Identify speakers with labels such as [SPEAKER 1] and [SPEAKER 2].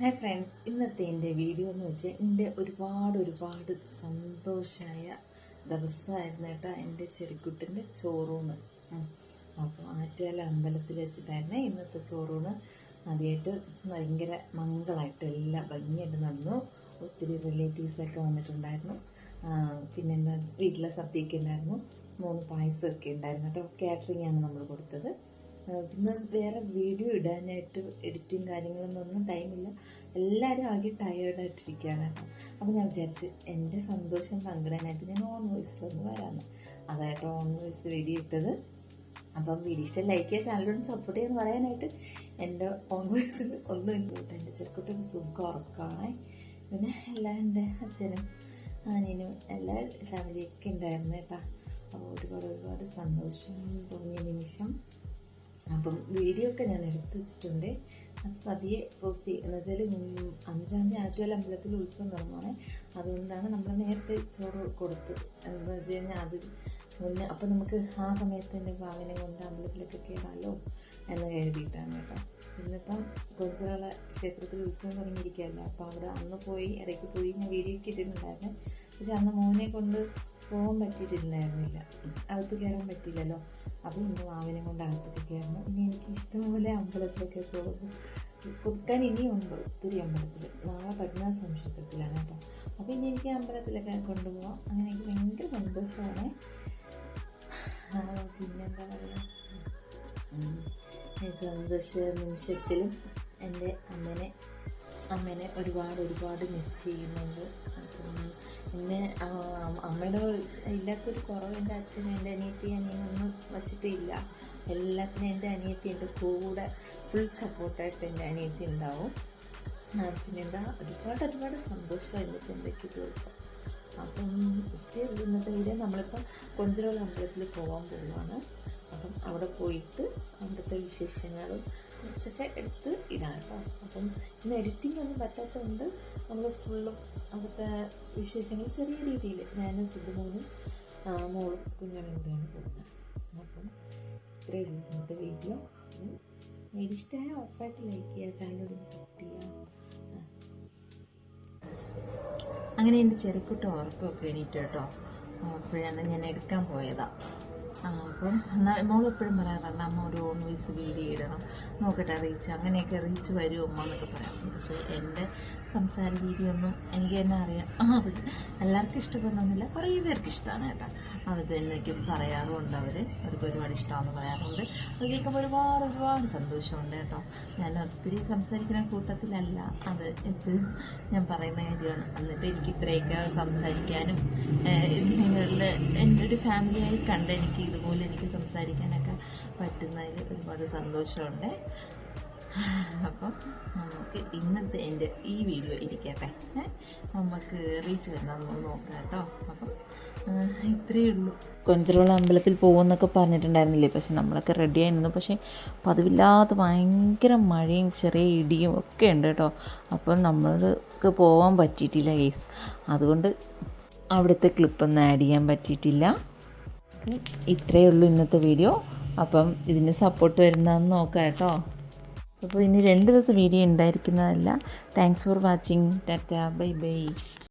[SPEAKER 1] Hi friends ഇന്നത്തെ എന്റെ video എന്ന് വെച്ചാൽ എന്റെ ഒരുപാട് ഒരുപാട് സന്തോഷമായ ദിവസമായിരുന്നു കേട്ടോ എന്റെ ചെറിക്കുട്ടിന്റെ ചോറൂണ്. അപ്പോൾ ആറ്റുകാല അമ്പലത്തിൽ വെച്ചിട്ടായിരുന്നു ഇന്നത്തെ ചോറൂണ്. ആദ്യമായിട്ട് ഭയങ്കര മംഗളമായിട്ട് എല്ലാം ഭംഗിയായിട്ട് നടന്നു. ഒത്തിരി റിലേറ്റീവ്സൊക്കെ വന്നിട്ടുണ്ടായിരുന്നു. പിന്നെ പിന്നെന്താ വീട്ടിലെ സദ്യയൊക്കെ ഉണ്ടായിരുന്നു. മൂന്ന് പായസമൊക്കെ ഉണ്ടായിരുന്നു കേട്ടോ. കാറ്ററിംഗ് ആണ് നമ്മൾ കൊടുത്തത്. ആ, പിന്നെ വേറെ വീഡിയോ ഇടാനായിട്ട് എഡിറ്റിങ് കാര്യങ്ങളൊന്നും ടൈമില്ല എല്ലാവരും ആകെ ടയേർഡായിട്ടിരിക്കുകയാണ് കേട്ടോ. അപ്പോൾ ഞാൻ വിചാരിച്ച് എന്റെ സന്തോഷം പങ്കിടാനായിട്ട് ഞാൻ ഓൺ വോയിസിലൊന്ന് വരാമെന്ന് അതായിട്ട് ഓൺ വോയിസ് വീഡിയോ ഇട്ടത്. അപ്പം വീഡിയോ ഇഷ്ടം ലൈക്ക് ചെയ്യുക ചാനലിനോട് സപ്പോർട്ട് ചെയ്യുമെന്ന് പറയാനായിട്ട് എന്റെ ഓൺ വോയിസിൽ ഒന്നും ഇല്ല കേട്ടോ എന്റെ ചെറുക്കുട്ടി സുഖം ഉറക്കമാണ് പിന്നെ എല്ലാ എന്റെ അച്ഛനും അനിയനും. എല്ലാ ഫാമിലിയൊക്കെ ഉണ്ടായിരുന്നു കേട്ടോ. അപ്പോൾ ഒരുപാട് ഒരുപാട് സന്തോഷം തോന്നിയ നിമിഷം. അപ്പം വീഡിയോ ഒക്കെ ഞാൻ എടുത്തു വെച്ചിട്ടുണ്ട്. അപ്പം പതിയെ പോസ്റ്റ് എന്ന് വെച്ചാൽ അഞ്ചാം തീയതി ആറ്റുകാല അമ്പലത്തിൽ ഉത്സവം തുടങ്ങുവാണ് അതുകൊണ്ടാണ് നമ്മൾ നേരത്തെ ചോറ് കൊടുത്തത് എന്ന് വെച്ച് കഴിഞ്ഞാൽ അത് മുന്നേ അപ്പം നമുക്ക് ആ സമയത്ത് തന്നെ ഭാവനെ കൊണ്ട് അമ്പലത്തിലൊക്കെ കയറാമല്ലോ എന്ന് കരുതിയിട്ടാണ് കേട്ടോ. ഇന്നിപ്പം കൊഞ്ചിറള ക്ഷേത്രത്തിൽ ഉത്സവം തുടങ്ങിയിരിക്കുകയല്ല. അപ്പോൾ അവിടെ അന്ന് പോയി ഇടയ്ക്ക് പോയി ഞാൻ വീഡിയോ ഒക്കെ ഇട്ടിട്ടുണ്ടായിരുന്നു. പക്ഷെ അന്ന് മോനെ കൊണ്ട് പോകാൻ പറ്റിയിട്ടുണ്ടായിരുന്നില്ല അകത്ത് കയറാൻ പറ്റിയില്ലല്ലോ. അപ്പോൾ ഇന്ന് മാവിനെ കൊണ്ട് അകത്തേക്ക് ഇഷ്ടംപോലെ അമ്പലത്തിലൊക്കെ പോകും കൊടുക്കാൻ ഇനിയുണ്ട് ഒത്തിരി അമ്പലത്തിൽ നാളെ പതിനാല് സംശയത്തിലാണ് കേട്ടോ. അപ്പോൾ ഇനി എനിക്ക് അമ്പലത്തിലൊക്കെ കൊണ്ടുപോകാം അങ്ങനെ എനിക്ക് ഭയങ്കര സന്തോഷമാണ്. പിന്നെന്താ പറയുക സന്തോഷ നിമിഷത്തിലും എന്റെ അമ്മനെ അമ്മേനെ ഒരുപാട് ഒരുപാട് മിസ് ചെയ്യുന്നുണ്ട്. പിന്നെ അമ്മയുടെ ഇല്ലാത്തൊരു കുറവ് എന്റെ അച്ഛനും എന്റെ അനിയത്തി അനിയനൊന്നും വച്ചിട്ടില്ല. എല്ലാത്തിനും എന്റെ അനിയത്തി എന്റെ കൂടെ ഫുൾ സപ്പോർട്ടായിട്ട് എന്റെ അനിയത്തി ഉണ്ടാവും. പിന്നെ പിന്നെന്താ? ഒരുപാട് ഒരുപാട് സന്തോഷമായിരുന്നു എന്തൊക്കെ ദിവസം. അപ്പം ഉള്ളൂ ഇന്നത്തെ വീഡിയോ നമ്മളിപ്പം കൊഞ്ചിരോള അമ്പലത്തിൽ പോകാൻ പോവുകയാണ്. അപ്പം അവിടെ പോയിട്ട് അവിടുത്തെ വിശേഷങ്ങളും കുറച്ചൊക്കെ എടുത്ത് ഇടാം കേട്ടോ. അപ്പം ഇന്ന് എഡിറ്റിംഗ് ഒന്നും പറ്റാത്തതുകൊണ്ട് നമ്മൾ ഫുള്ളും അവിടുത്തെ വിശേഷങ്ങൾ ചെറിയ രീതിയിൽ ഞാനും സിദ്ധുമോനും മോളും കുഞ്ഞാനും കൂടെയാണ് പോകുന്നത്. അപ്പം ഇത്രയേ ഇന്നത്തെ വീഡിയോ ഇഷ്ടമായ ഉറപ്പായിട്ട് ലൈക്ക് ചെയ്യുക ചാനൽ സപ്പോർട്ട് ചെയ്യുക. അങ്ങനെ എന്റെ ചെറിക്കുട്ട ഉറക്കമൊക്കെ എണീറ്റ് കേട്ടോ. അപ്പോഴാണ് ഞാൻ എടുക്കാൻ പോയതാണ് അപ്പം എന്നാൽ മോളെപ്പോഴും പറയാറുണ്ട് അമ്മ ഒരു ഓൺ വോയിസ് വീഡിയോ ഇടണം നോക്കട്ടെ റീച്ച് അങ്ങനെയൊക്കെ റീച്ച് വരുമോ അമ്മ എന്നൊക്കെ പറയാം. പക്ഷേ എന്റെ സംസാര രീതിയൊന്നും എനിക്ക് തന്നെ അറിയാം. എല്ലാവർക്കും ഇഷ്ടപ്പെടണമെന്നില്ല കുറേ പേർക്ക് ഇഷ്ടമാണ് കേട്ടോ. അവർ എനിക്ക് പറയാറുമുണ്ട് അവർ അവർക്ക് ഒരുപാട് ഇഷ്ടമാണെന്ന് പറയാറുണ്ട്. അത് കേൾക്കുമ്പോൾ ഒരുപാട് ഒരുപാട് സന്തോഷമുണ്ട് കേട്ടോ. ഞാൻ ഒത്തിരി സംസാരിക്കുന്ന കൂട്ടത്തിലല്ല അത് എപ്പോഴും ഞാൻ പറയുന്ന കാര്യമാണ്. എന്നിട്ട് എനിക്ക് ഇത്രയൊക്കെ സംസാരിക്കാനും നിങ്ങളിൽ എന്റെ ഒരു ഫാമിലിയായി കണ്ട് എനിക്ക് ഇതുപോലെ എനിക്ക് സംസാരിക്കാനൊക്കെ പറ്റുന്നതിൽ ഒരുപാട് സന്തോഷമുണ്ട്. അപ്പം നമുക്ക് ഇന്നത്തെ എന്റെ ഈ വീഡിയോ ഇരിക്കട്ടെ. നമുക്ക് റീച്ച് വരുന്നതെന്ന് നോക്കാം കേട്ടോ. അപ്പം ഇത്രയേ ഉള്ളൂ. കൊഞ്ചറുള്ള അമ്പലത്തിൽ പോകുമെന്നൊക്കെ പറഞ്ഞിട്ടുണ്ടായിരുന്നില്ലേ? പക്ഷെ നമ്മളൊക്കെ റെഡിയായി നിന്നു. പക്ഷേ പതിവില്ലാത്ത ഭയങ്കര മഴയും ചെറിയ ഇടിയും ഒക്കെ ഉണ്ട് കേട്ടോ. അപ്പം നമ്മൾക്ക് പോകാൻ പറ്റിയിട്ടില്ല കേസ് അതുകൊണ്ട് അവിടുത്തെ ക്ലിപ്പൊന്നും ആഡ് ചെയ്യാൻ പറ്റിയിട്ടില്ല. ഇത്രയേ ഉള്ളൂ ഇന്നത്തെ വീഡിയോ അപ്പം ഇതിന് സപ്പോർട്ട് വരുന്നതെന്ന് നോക്കാം കേട്ടോ. അപ്പോൾ ഇനി രണ്ട് ദിവസം video ഉണ്ടായിരിക്കുന്നതല്ല. Thanks for watching tata bye bye